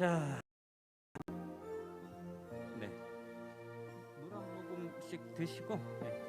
자, 네, 물 한 모금씩 드시고. 네.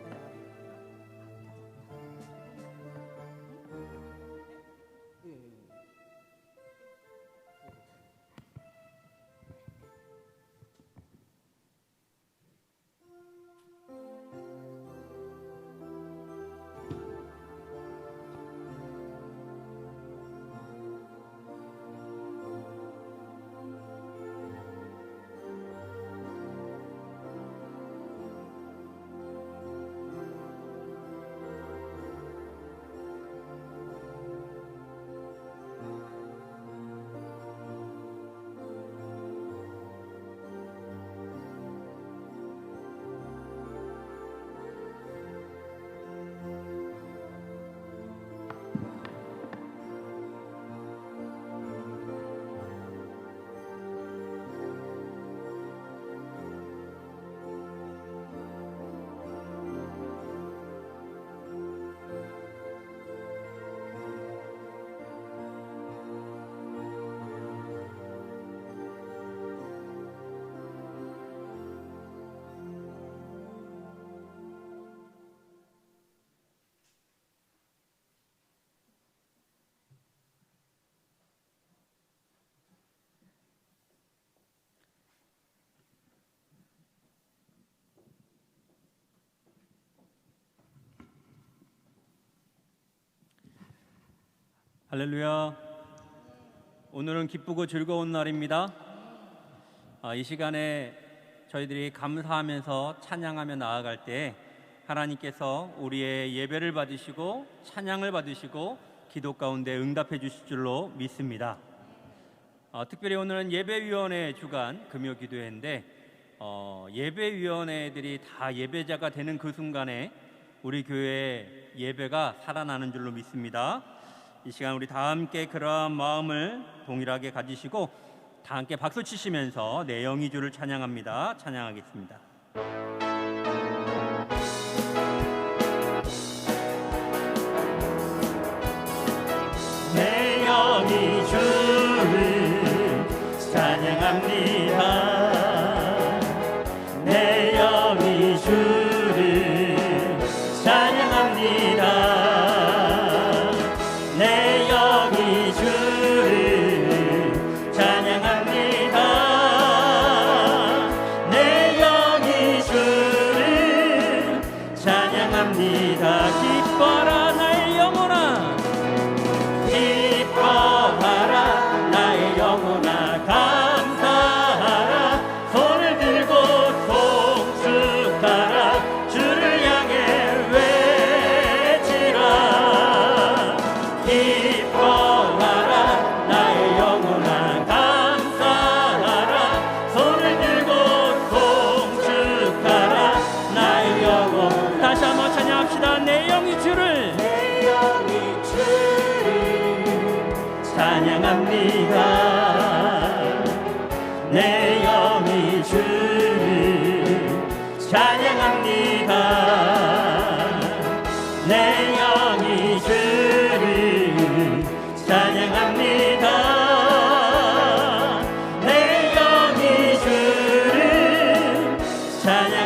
할렐루야. 오늘은 기쁘고 즐거운 날입니다. 아, 이 시간에 저희들이 감사하면서 찬양하며 나아갈 때 하나님께서 우리의 예배를 받으시고 찬양을 받으시고 기도 가운데 응답해 주실 줄로 믿습니다. 어, 특별히 오늘은 예배위원회 주간 금요 기도회인데 어, 예배위원회들이 다 예배자가 되는 그 순간에 우리 교회 예배가 살아나는 줄로 믿습니다. 이 시간 우리 다 함께 그러한 마음을 동일하게 가지시고 다 함께 박수 치시면서 내 영이 주를 찬양합니다. 찬양하겠습니다. 내 주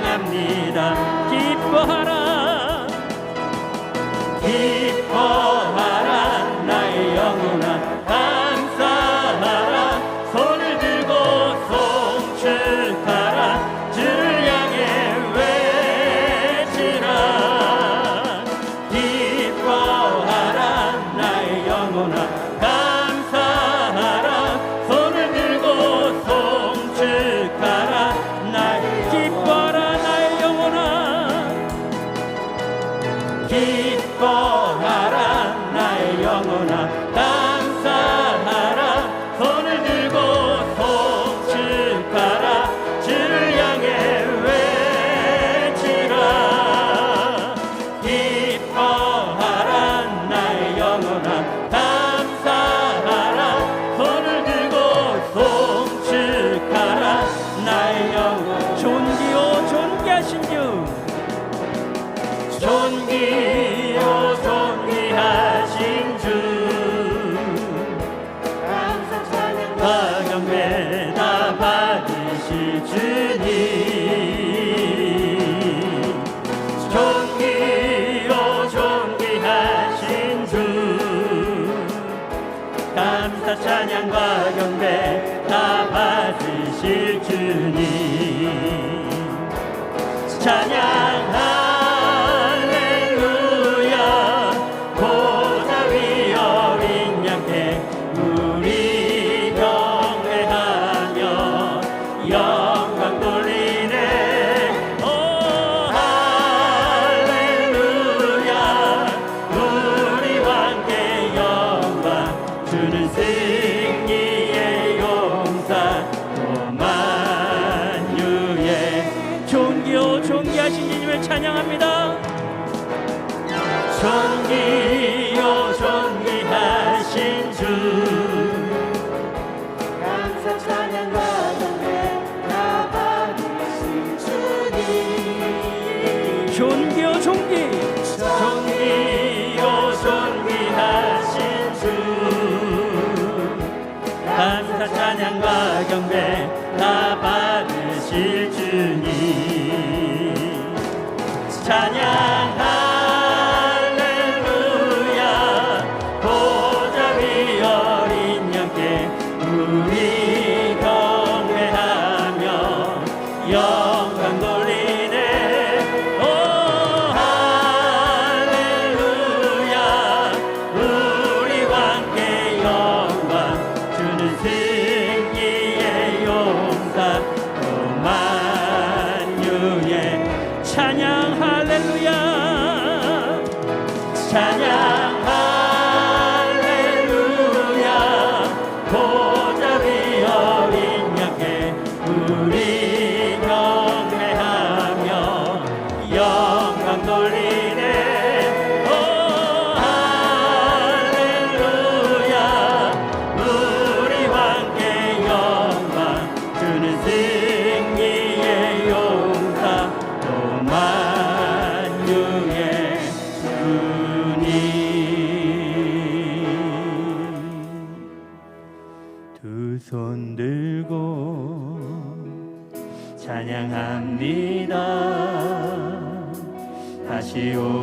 승리의 용사 만유의 존귀요 존귀하신 주님을 찬양합니다. 존귀요 네, 때나 받으실 주님. 찬양.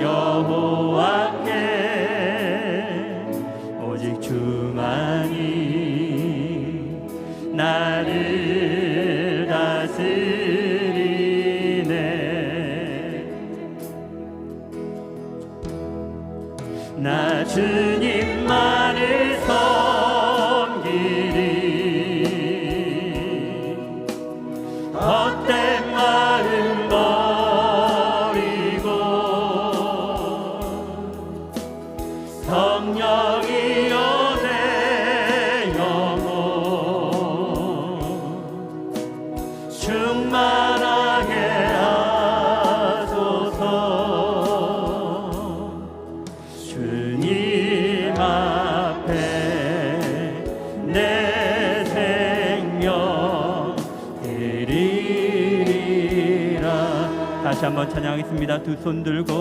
여보와 다시 한번 찬양하겠습니다. 두 손 들고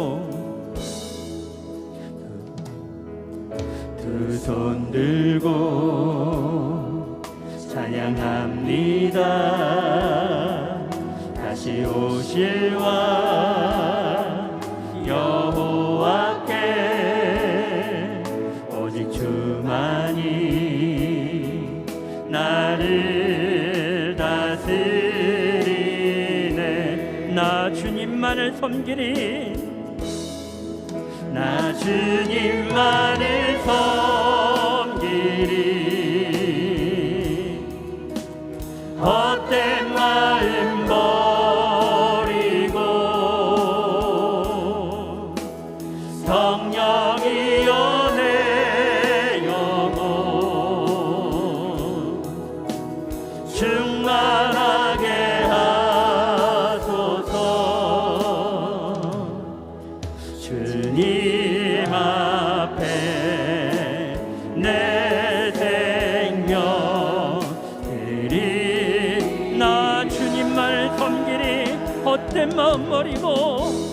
두 손 들고 찬양합니다. 다시 오실 왕 주님만을 섬기리. 나 주님만을 섬기리. 헛된 마음 버 마음 버리고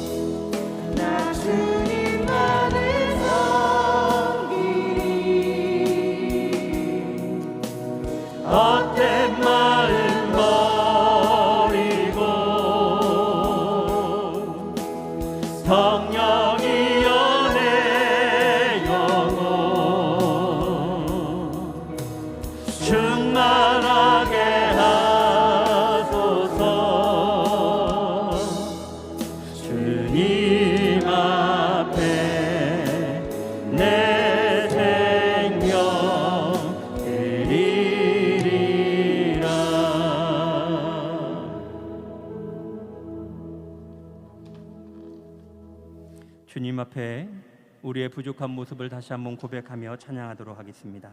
우리의 부족한 모습을 다시 한번 고백하며 찬양하도록 하겠습니다.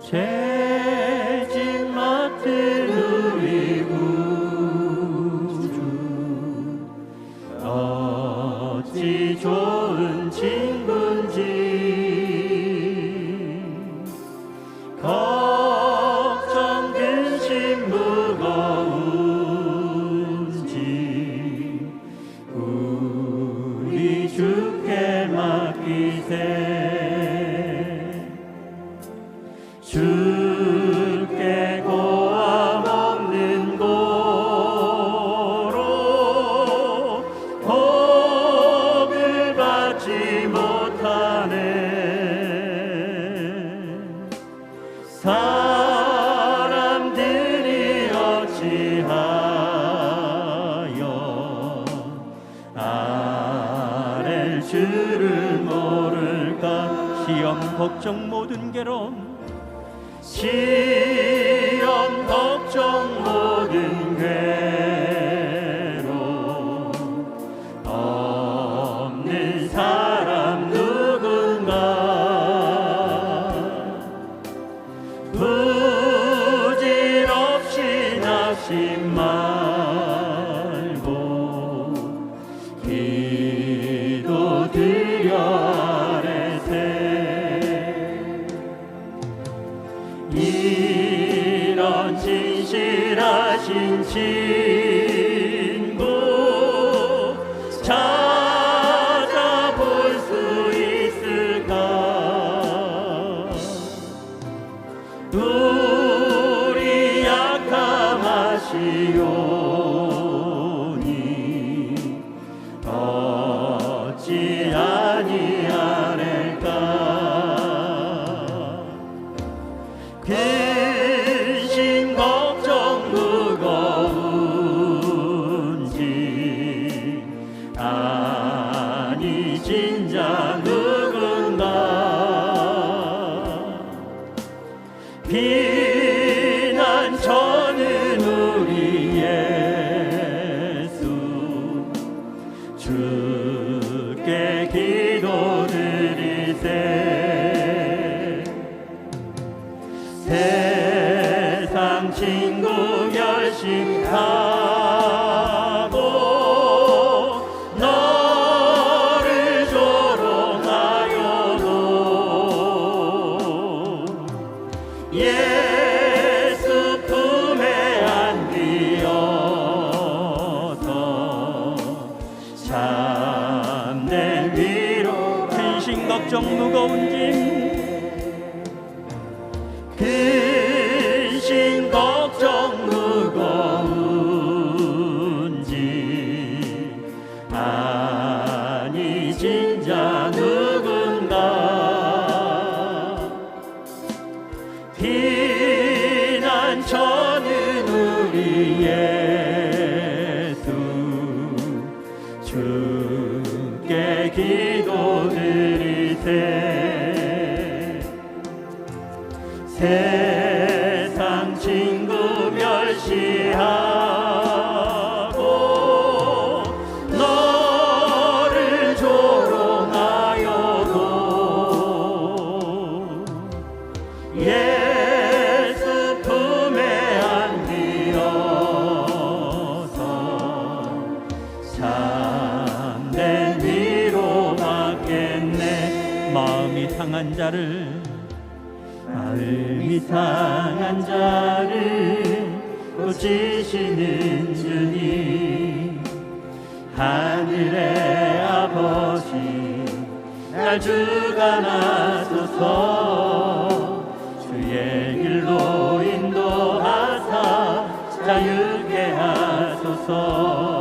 죄짓 맡은 걱정 모든 괴로움. 시험 걱정 모든 괴로움. 없는 사람 누군가 부질없이 나심만 ti. 신구 열심 다 상한 자를 마음이 상한 자를 고치시는 주님. 하늘의 아버지 날 주관하소서. 주의 길로 인도하사 자유케 하소서.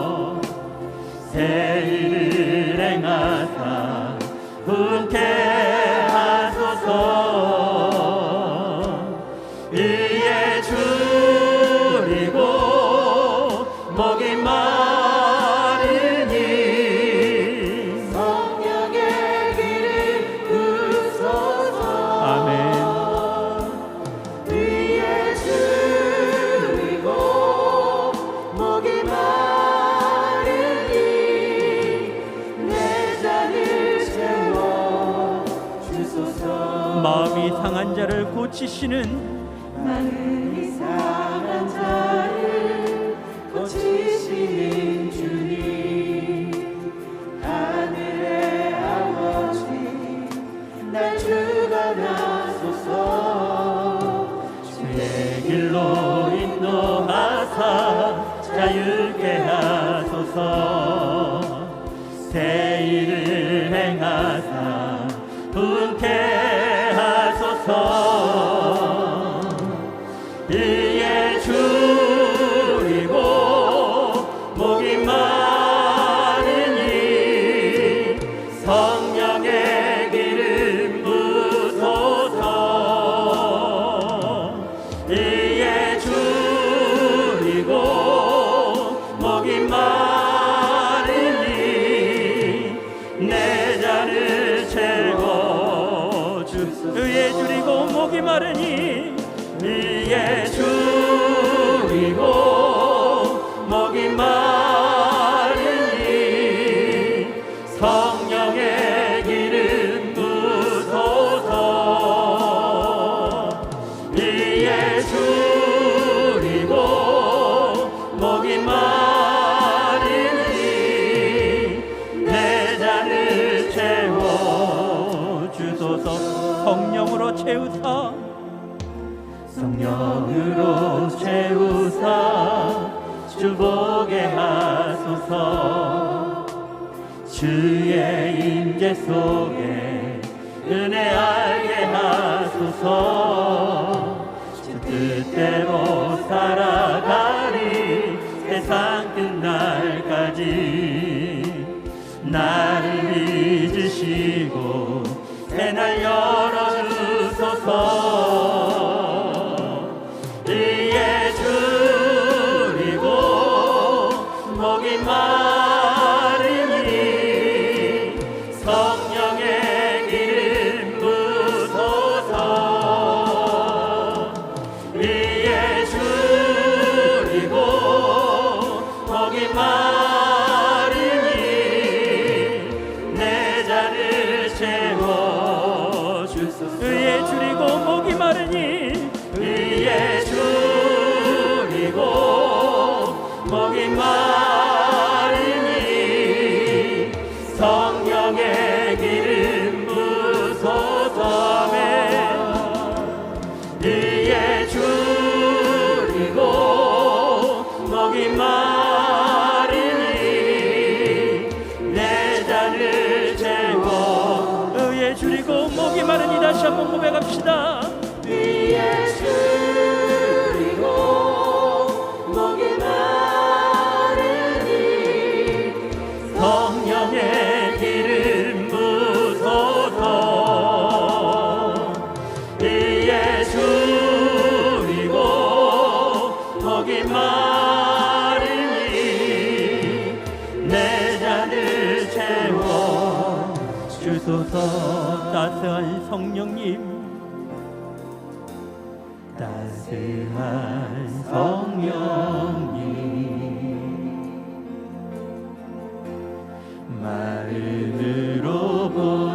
고치시는 나는 이 사람 자를 고치시는 채우사. 성령으로 채우사. 주보게 하소서. 주의 임재 속에 은혜 알게 하소서. 주 뜻대로 살아가리. 세상 끝날까지 나를 믿으시고 새날 열어 吗 yeah. 주소서 따스한 성령님. 따스한 성령님. 마음으로 보